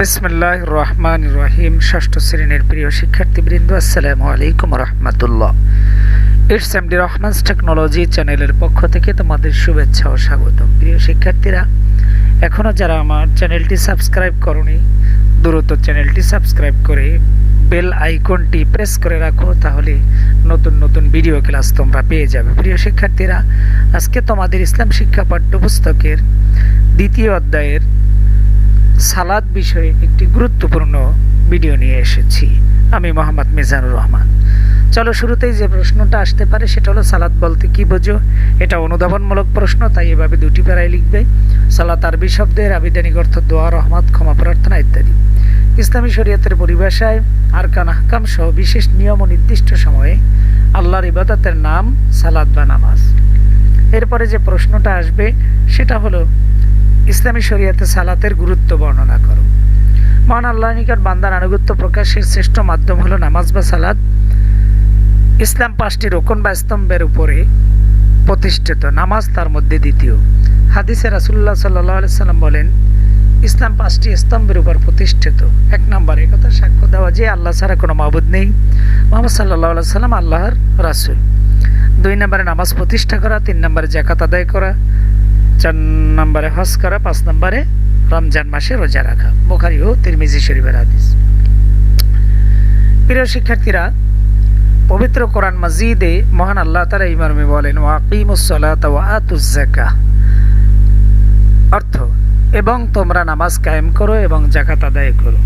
বিসমিল্লাহ রহমান রহিম। ষষ্ঠ শ্রেণির প্রিয় শিক্ষার্থীবৃন্দ, আসসালামু আলাইকুম রহমতুল্লাহ। ইটস এমডি রহমানস টেকনোলজি চ্যানেলের পক্ষ থেকে তোমাদের শুভেচ্ছা ও স্বাগতম। প্রিয় শিক্ষার্থীরা এখনও যারা আমার চ্যানেলটি সাবস্ক্রাইব করনি, দ্রুত চ্যানেলটি সাবস্ক্রাইব করে বেল আইকনটি প্রেস করে রাখো, তাহলে নতুন নতুন ভিডিও ক্লাস তোমরা পেয়ে যাবে। প্রিয় শিক্ষার্থীরা, আজকে তোমাদের ইসলাম শিক্ষা পাঠ্যপুস্তকের দ্বিতীয় অধ্যায়ের সালাদ বিষয়ে একটি গুরুত্বপূর্ণ ভিডিও নিয়ে এসেছি। আমি মোহাম্মদ মিজানুর রহমান। চলো শুরুতেই যে প্রশ্নটা আসতে পারে সেটা হলো, সালাদ বলতে কি বোঝো? এটা অনুধাবনমূলক প্রশ্ন, তাই এভাবে দুটি প্যারায় লিখবে। সালাত আরবি শব্দের আবিধানিক অর্থ দোয়া, রহমত, ক্ষমা, প্রার্থনা ইত্যাদি। ইসলামী শরীয়তের পরিভাষায় আরকান, আহকাম সহ বিশেষ নিয়ম ও নির্দিষ্ট সময়ে আল্লাহর ইবাদতের নাম সালাদ বা নামাজ। এরপরে যে প্রশ্নটা আসবে, সেটা হলো ইসলামী শরীয়তে সালাতের গুরুত্ব বর্ণনা করো। মহান আল্লাহ নিকট বান্দার আনুগত্য প্রকাশের শ্রেষ্ঠ মাধ্যম হলো নামাজ বা সালাদ ইসলাম পাঁচটি রোকন বা স্তম্ভের উপরে প্রতিষ্ঠিত, নামাজ তার মধ্যে দ্বিতীয়। হাদিসে রাসুল্লাহ সাল্লাহ সাল্লাম বলেন, ইসলাম পাঁচটি স্তম্ভের উপর প্রতিষ্ঠিত। এক নম্বর কথা সাক্ষ্য দেওয়া যে আল্লাহ ছাড়া কোনো মাবুদ নেই। মোহাম্মদ সাল্লাহ সাল্লাম আল্লাহর রাসুল। দুই নম্বরে নামাজ প্রতিষ্ঠা করা, তিন নম্বরে জাকাত আদায় করা। চার নম্বরে হজ করা, পাঁচ নম্বরে রমজান মাসে রোজা রাখা। বোখারি ও তিরমিজি শরীফের হাদিস। প্রিয় শিক্ষার্থীরা, পবিত্র কোরআন মাজিদে মহান আল্লাহ তালা এই মর্মে বলেন অর্থ, এবং তোমরা নামাজ কায়েম করো এবং জাকাত আদায় করো।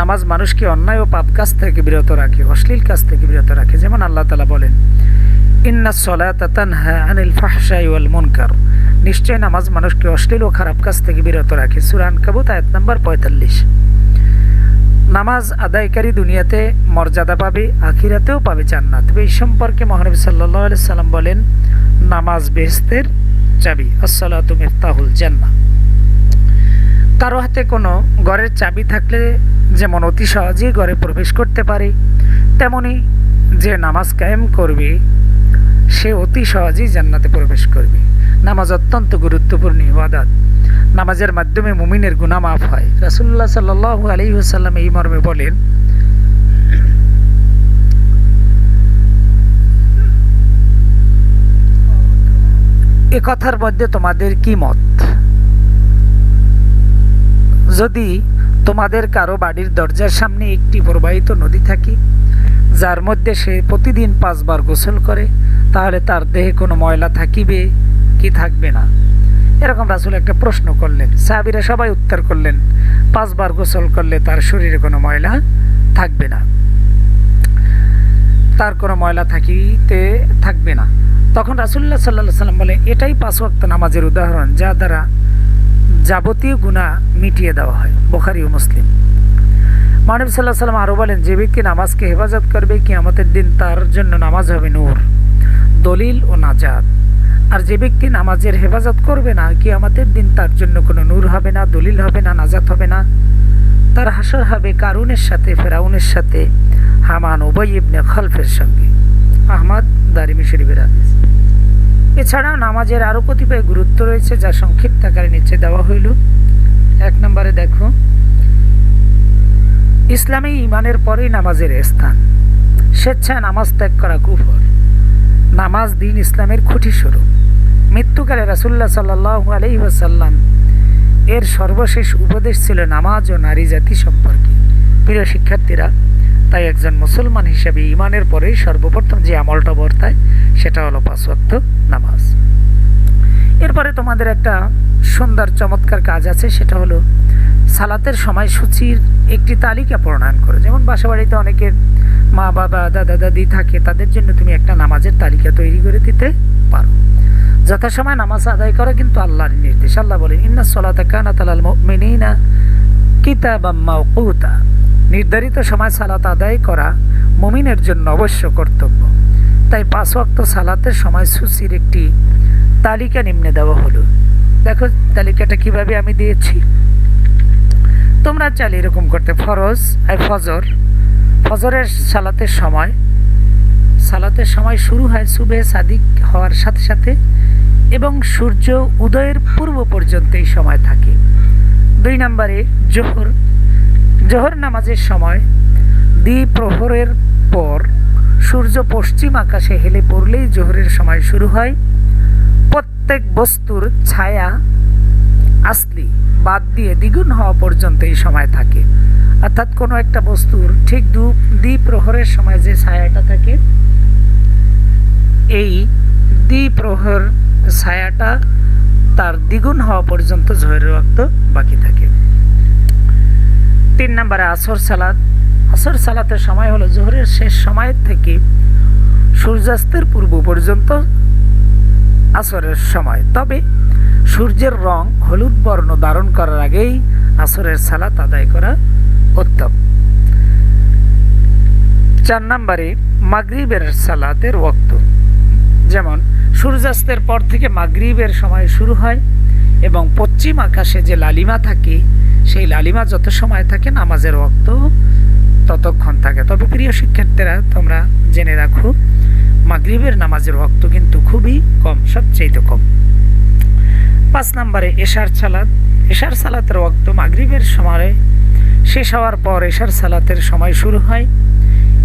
নামাজ মানুষকে অন্যায় ও পাপ কাজ থেকে বিরত রাখে, অশ্লীল কাজ থেকে বিরত রাখে। যেমন আল্লাহ তালা বলেন ইন্না সলাত তানহা আনিল ফাহশাই ওয়াল মুনকার। নিশ্চয় নামাজ মানুষকে অশ্লীল ও খারাপ কাজ থেকে বিরত রাখে। সুরান কাবুত আয়াত নাম্বার পঁয়তাল্লিশ। নামাজ আদায়কারী দুনিয়াতে মর্যাদা পাবে, আখিরাতেও পাবে জান্নাত। এই সম্পর্কে মহানবী সাল্লাহ সাল্লাম বলেন, নামাজ বেহস্তের চাবি, আসসালাত মিফতাহুল জান্না কারও হাতে কোনো ঘরের চাবি থাকলে যেমন অতি সহজেই ঘরে প্রবেশ করতে পারে, তেমনি যে নামাজ কায়েম করবে সে অতি সহজেই জান্নাতে প্রবেশ করবে। নামাজ অত্যন্ত গুরুত্বপূর্ণ ইবাদত। নামাজের মাধ্যমে মুমিনের গুণা মাফ হয়। রাসুল্লাহ সাল্লাহ আলহিহাসাল্লাম এই মর্মে বলেন, এ কথার মধ্যে তোমাদের কি মত? যদি তোমাদের কারও বাড়ির দরজার সামনে একটি প্রবাহিত নদী থাকে যার মধ্যে সে প্রতিদিন পাঁচবার গোসল করে, তাহলে তার দেহে কোনো ময়লা থাকিবে কি থাকবে না? এরকম রাসুল একটা প্রশ্ন করলেন। সাহাবিরা সবাই উত্তর করলেন, পাঁচবার গোসল করলে তার শরীরে কোনো ময়লা থাকবে না। তার কোনো ময়লা থাকিতে থাকবে না। তখন রাসুল্লাহ সাল্লাহ সাল্লাম বলে, এটাই পাঁচ ওয়াক্ত নামাজের উদাহরণ, যা দ্বারা যাবতীয় গুণা মিটিয়ে দেওয়া হয়, বোখারি ও মুসলিম। মানব সাল্লাহ সাল্লাম আরও বলেন, যে ব্যক্তি নামাজকে হেফাজত করবে কি আমাদের দিন তার জন্য নামাজ হবে নূর, দলিল ও নাজাদ আর যে ব্যক্তি নামাজের হেফাজত করবে না কি আমাদের দিন তার জন্য কোনো নূর হবে না, দলিল হবে না, নাজাত হবে না। তার হাসর হবে কারুনের সাথে, ফেরাউনের সাথে, হামান ওবাই ইবনে খলফের সঙ্গে। আহমদ দারিমি শরীফের হাদিস। এছাড়াও নামাজের আরও কতিপয় গুরুত্ব রয়েছে, যা সংক্ষিপ্ত আকারে নিচে দেওয়া হইল। এক নম্বরে দেখো ইসলামী ইমানের পরেই নামাজের স্থান। স্বেচ্ছায় নামাজ ত্যাগ করা কুফর। নামাজ দিন ইসলামের খুঁটি স্বরূপ মৃত্যুকালে রাসুল্লাহ সাল্লাহ আলহি ওয়াসাল্লাম এর সর্বশেষ উপদেশ ছিল নামাজ ও নারী জাতি সম্পর্কে। প্রিয় শিক্ষার্থীরা, তাই একজন মুসলমান হিসেবে ইমানের পরেই সর্বপ্রথম যে আমলটা বর্তায়, সেটা হলো পাঁচওয়াক্ত নামাজ। এরপরে তোমাদের একটা সুন্দর চমৎকার কাজ আছে, সেটা হলো সালাতের সময়সূচির একটি তালিকা প্রণয়ন করো। যেমন বাসা বাড়িতে অনেকের মা, বাবা, দাদা, দাদি থাকে, তাদের জন্য তুমি একটা নামাজের তালিকা তৈরি করে দিতে পারো। যথাসময় নামাজ আদায় করা কিন্তু আল্লাহর নির্দেশ। আল্লাহ বলেন, ইন্না সলাতা কানা তালাল মিনা কিতাবাম্মা কৌতা নির্ধারিত সময় সালাত আদায় করা মুমিনের জন্য অবশ্য কর্তব্য। তাই পাঁচ ওয়াক্ত সালাতের সময়সূচির একটি তালিকা নিম্নে দেওয়া হলো। দেখো তালিকাটা কীভাবে আমি দিয়েছি। তোমরা চাইলে এরকম করতে, ফরজ আর ফজর। ফজরের সালাতের সময় সালাতের সময় শুরু হয় সুবে সাদিক হওয়ার সাথে সাথে এবং সূর্য উদয়ের পূর্ব পর্যন্ত এই সময় থাকে। দুই নম্বরে জোহর। জোহর নামাজের সময় দ্বিপ্রহরের পর সূর্য পশ্চিম আকাশে হেলে পড়লেই জোহরের সময় শুরু হয়। প্রত্যেক বস্তুর ছায়া আসলি, বাদ দিয়ে দ্বিগুণ হওয়া পর্যন্ত এই সময় থাকে। অর্থাৎ কোনো একটা বস্তুর ঠিক দু, দ্বিপ্রহরের সময় যে ছায়াটা থাকে, এই দ্বিপ্রহর ছায়াটা তার দ্বিগুণ হওয়া পর্যন্ত জোহরের রক্ত বাকি থাকে। তিন নম্বরে আসর সালাদ আসর সালাতের সময় হলো জোহরের শেষ সময় থেকে সূর্যাস্তের পূর্ব পর্যন্ত আসরের সময়। তবে সূর্যের রং হলুদ বর্ণ ধারণ করার আগেই আসরের সালাত আদায় করা উত্তম। চার নম্বরে মাগরিবের সালাতের ওক্ত যেমন, সূর্যাস্তের পর থেকে মাগরিবের সময় শুরু হয় এবং পশ্চিম আকাশে যে লালিমা থাকে, সেই লালিমা যত সময় থাকে নামাজের ওক্ত ততক্ষণ থাকে। তবে প্রিয় শিক্ষার্থীরা, তোমরা জেনে রাখো মাগরিবের নামাজের ওক্ত কিন্তু খুবই কম সবচেয়ে কম। পাঁচ নম্বরে এশার সালাত। এশার সালাতের ওক্ত মাগরিবের সময় শেষ হওয়ার পর এশার সালাতের সময় শুরু হয়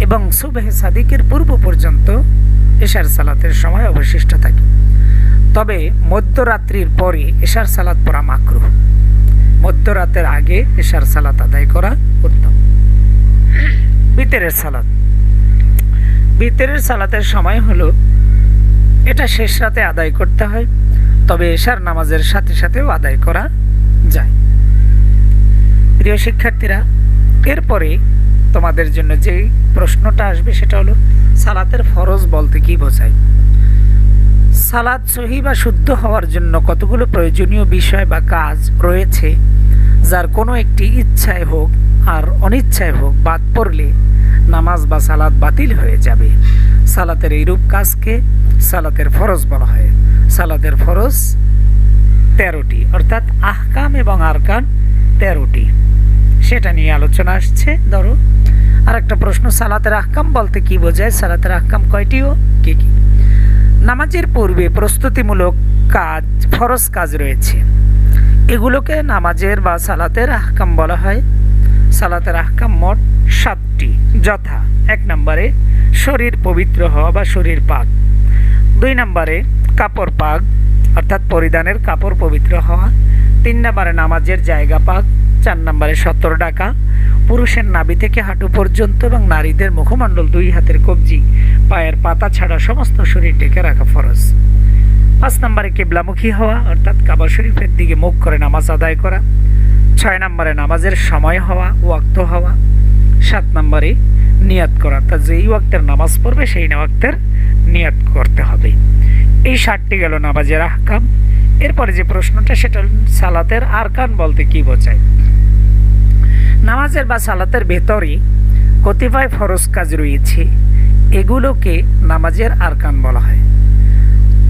এবং সুবেহ সাদিকের পূর্ব পর্যন্ত এশার সালাতের সময় অবশিষ্ট থাকে। তবে মধ্যরাত্রির পরে এশার সালাত পড়া মাকরু। মধ্যরাতের আগে এশার সালাত আদায় করা উত্তম। বিতেরের সালাত। বিতেরের সালাতের সময় হলো, এটা শেষ রাতে আদায় করতে হয়, তবে এশার নামাজের সাথে সাথেও আদায় করা যায়। প্রিয় শিক্ষার্থীরা, এরপরে তোমাদের জন্য যে প্রশ্নটা আসবে সেটা হলো, সালাতের ফরজ বলতে কি বোঝায়? সালাদ সহি বা শুদ্ধ হওয়ার জন্য কতগুলো প্রয়োজনীয় বিষয় বা কাজ রয়েছে, যার কোনো একটি ইচ্ছায় হোক আর অনিচ্ছায় হোক বাদ পড়লে নামাজ বা সালাদ বাতিল হয়ে যাবে। সালাতের এইরূপ কাজকে সালাতের ফরজ বলা হয়। সালাতের ফরজ তেরোটি, অর্থাৎ আহকাম এবং আরকান তেরোটি। সেটা নিয়ে আলোচনা আসছে, ধরো। আর একটা প্রশ্ন, সালাতের আহকাম বলতে কি বোঝায়? সালাতের আহকাম কয়টিও? কি কি? নামাজের পূর্বে প্রস্তুতিমূলক কাজ, ফরজ কাজ রয়েছে। এগুলোকে নামাজের বা সালাতের আহকাম বলা হয়। সালাতের আহকাম মোট সাতটি। যথা, এক নম্বরে শরীর পবিত্র হওয়া বা শরীর পাক। দুই নম্বরে কাপড় পাক, অর্থাৎ পরিধানের কাপড় পবিত্র হওয়া। তিন নম্বরে নামাজের জায়গা পাক, চার নম্বরে সত্তর ডাকা পুরুষের নাভি থেকে হাঁটু পর্যন্ত এবং নারীদের মুখমণ্ডল দুই হাতের কবজি, পায়ের পাতা ছাড়া সমস্ত শরীর ডেকে রাখা ফরজ। পাঁচ নম্বরে কেবলামুখী হওয়া, অর্থাৎ কাবা শরীফের দিকে মুখ করে নামাজ আদায় করা। ছয় নম্বরে নামাজের সময় হওয়া, ওয়াক্ত হওয়া। সাত নম্বরে নিয়াত করা। তা যেই ওয়াক্তের নামাজ পড়বে, সেই ওয়াক্তের নিয়াত করতে হবে। এই ষাটটি গেল নামাজের আহকাম। এরপরে যে প্রশ্নটা, সেটা সালাতের আরকান বলতে কি বোঝায়? নামাজের বা সালাতের ভেতরে কতিপয় ফরজ কাজ রয়েছে। এগুলোকে নামাজের আরকান বলা হয়।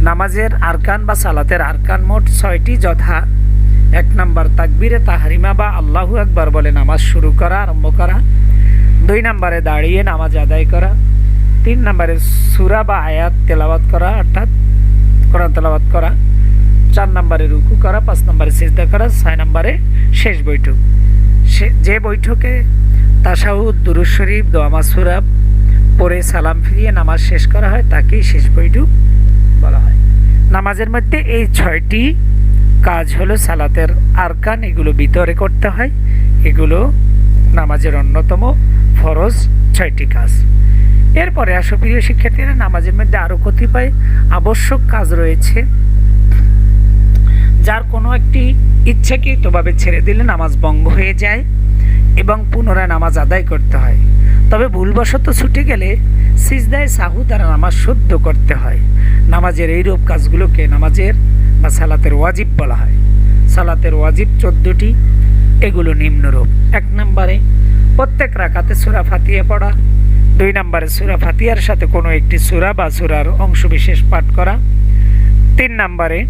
নামাজের আরকান বা সালাতের আরকান মোট ছয়টি যথা এক নম্বর তাকবিরে তাহারিমা বা আল্লাহু একবার বলে নামাজ শুরু করা, আরম্ভ করা। দুই নম্বরে দাঁড়িয়ে নামাজ আদায় করা। তিন নম্বরে সুরা বা আয়াত তেলাওয়াত করা, অর্থাৎ কোরআন তেলাওয়াত করা। চার নম্বরে রুকু করা, পাঁচ নম্বরে সিজদা করা, ছয় নম্বরে শেষ বৈঠক। যে বৈঠকে তাসাউদ দুরুজ শরীফ দোয়ামা সুরা পরে সালাম ফিরিয়ে নামাজ শেষ করা হয়, তাকেই শেষ বৈঠক বলা হয়। নামাজের মধ্যে এই ছয়টি কাজ হলো সালাতের আরকান, এগুলো ভিতরে করতে হয়। এগুলো নামাজের অন্যতম ফরজ ছয়টি কাজ। এরপরে আসো প্রিয় শিক্ষার্থীরা, নামাজের মধ্যে আরও কতিপয় আবশ্যক কাজ রয়েছে। যার কোনো একটি ইচ্ছাকৃতভাবে ছেড়ে দিলে নামাজ ভঙ্গ হয়ে যায় এবং পুনরায় নামাজ আদায় করতে হয়। তবে ভুলবশত ছুটে গেলে সিজদায় সাহু দ্বারা নামাজ শুদ্ধ করতে হয়। নামাজের এইরূপ কাজগুলোকে নামাজের বা সালাতের ওয়াজিব বলা হয়। সালাতের ওয়াজিব চোদ্দটি, এগুলো নিম্নরূপ। এক নম্বরে, প্রত্যেক রাকাতে সুরা ফাতিয়া পড়া। দুই নম্বরে, সুরা ফাতিয়ার সাথে কোনো একটি সুরা বা সুরার অংশবিশেষ পাঠ করা। তিন নম্বরে,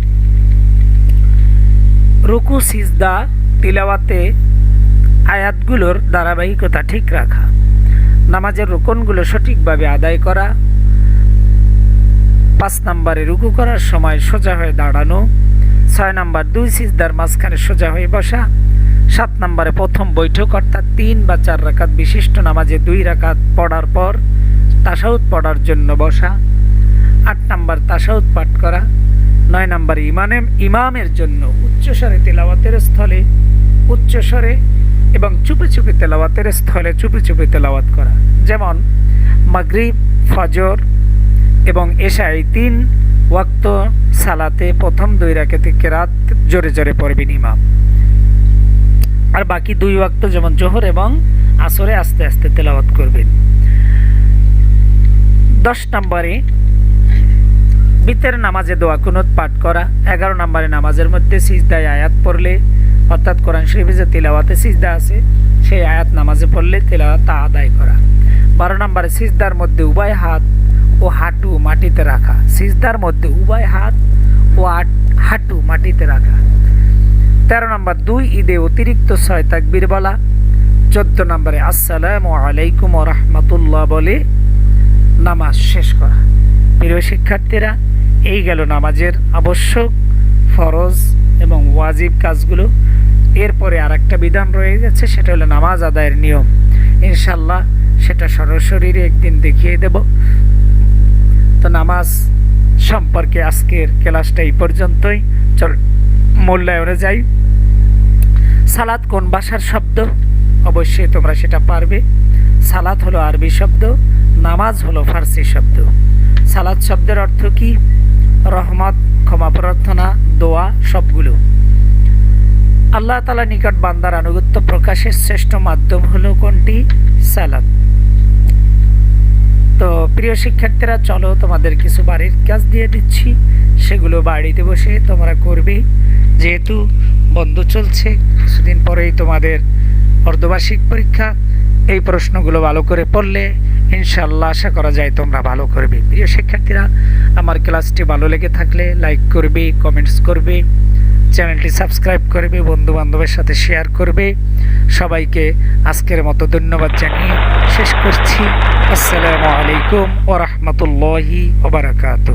রুকু, সিজদা, তিলাওয়াতে আয়াতগুলোর ধারাবাহিকতা ঠিক রাখা। নামাজের রোকনগুলো সঠিকভাবে আদায় করা। পাঁচ নাম্বারে রুকু করার সময় সোজা হয়ে দাঁড়ানো, ছয় নাম্বার দুই সিজদার মাঝখানে সোজা হয়ে বসা, সাত নম্বরে প্রথম বৈঠক, অর্থাৎ তিন বা চার রাকাত বিশিষ্ট নামাজে দুই রাকাত পড়ার পর তাসাউদ পড়ার জন্য বসা, আট নম্বর তাসাউদ পাঠ করা, নয় নম্বর ইমানে ইমামের জন্য উচ্চস্বরে তেলাওয়াতের স্থলে, উচ্চস্বরে এবং চুপি চুপি তেলাওয়াতের স্থলে চুপি চুপি তেলাওয়াত করা। যেমন মাগরিব, ফজর এবং এশা এই তিন ওয়াক্ত সালাতে প্রথম দুই রাকাতে কেরাত জোরে জোরে পড়বেন ইমাম। আর বাকি দুই ওয়াক্ত যেমন জোহর এবং আসরে আস্তে আস্তে তেলাওয়াত করবেন দশ নম্বরে বিতের নামাজে দোয়া কুনুত পাঠ করা। এগারো নম্বরে নামাজের মধ্যে সিজদায় আয়াত পড়লে, অর্থাৎ কোরআন শরীফে যে তেলাওয়াতে সিজদা আছে, সেই আয়াত নামাজে পড়লে তেলাওয়াত তা আদায় করা। বারো নম্বরে সিজদার মধ্যে উভয় হাত ও হাঁটু মাটিতে রাখা। সিজদার মধ্যে উভয় হাত ও হাঁটু মাটিতে রাখা। তেরো নম্বর, দুই ঈদে অতিরিক্ত ছয় তাকবীর বলা। চোদ্দ নম্বরে, আসসালামু আলাইকুম রহমতুল্লাহ বলে নামাজ শেষ করা। প্রিয় শিক্ষার্থীরা, এই গেল নামাজের আবশ্যক, ফরজ এবং ওয়াজিব কাজগুলো। এরপরে আর একটা বিধান রয়ে গেছে সেটা হলো নামাজ আদায়ের নিয়ম। ইনশাল্লাহ সেটা সরাসরি একদিন দেখিয়ে দেব। তো নামাজ সম্পর্কে আজকের ক্লাসটা এই পর্যন্তই। চল, মূল্যায়নে যাই। সালাদ কোন ভাষার শব্দ? অবশ্যই তোমরা সেটা পারবে। সালাত হলো আরবি শব্দ, নামাজ হলো ফার্সি শব্দ। সালাদ শব্দের অর্থ কি? রহমত, ক্ষমা প্রার্থনা, দোয়া, সবগুলো। আল্লাহ তালা নিকট বান্দার আনুগত্য প্রকাশের শ্রেষ্ঠ মাধ্যম হলো কোনটি? সালাদ তো প্রিয় শিক্ষার্থীরা, চলো তোমাদের কিছু বাড়ির কাজ দিয়ে দিচ্ছি। সেগুলো বাড়িতে বসে তোমরা করবে। যেহেতু বন্ধ চলছে, কিছুদিন পরেই তোমাদের অর্ধবার্ষিক পরীক্ষা। এই প্রশ্নগুলো ভালো করে পড়লে ইনশাল্লাহ আশা করা যায় তোমরা ভালো করবে। প্রিয় শিক্ষার্থীরা, আমার ক্লাসটি ভালো লেগে থাকলে লাইক করবে, কমেন্টস করবে। চ্যানেলটি সাবস্ক্রাইব করবে, বন্ধুবান্ধবের সাথে শেয়ার করবে। সবাইকে আজকের মতো ধন্যবাদ জানিয়ে শেষ করছি। আসসালামু আলাইকুম ওরহমতুল্লাহি ওবরাকাতু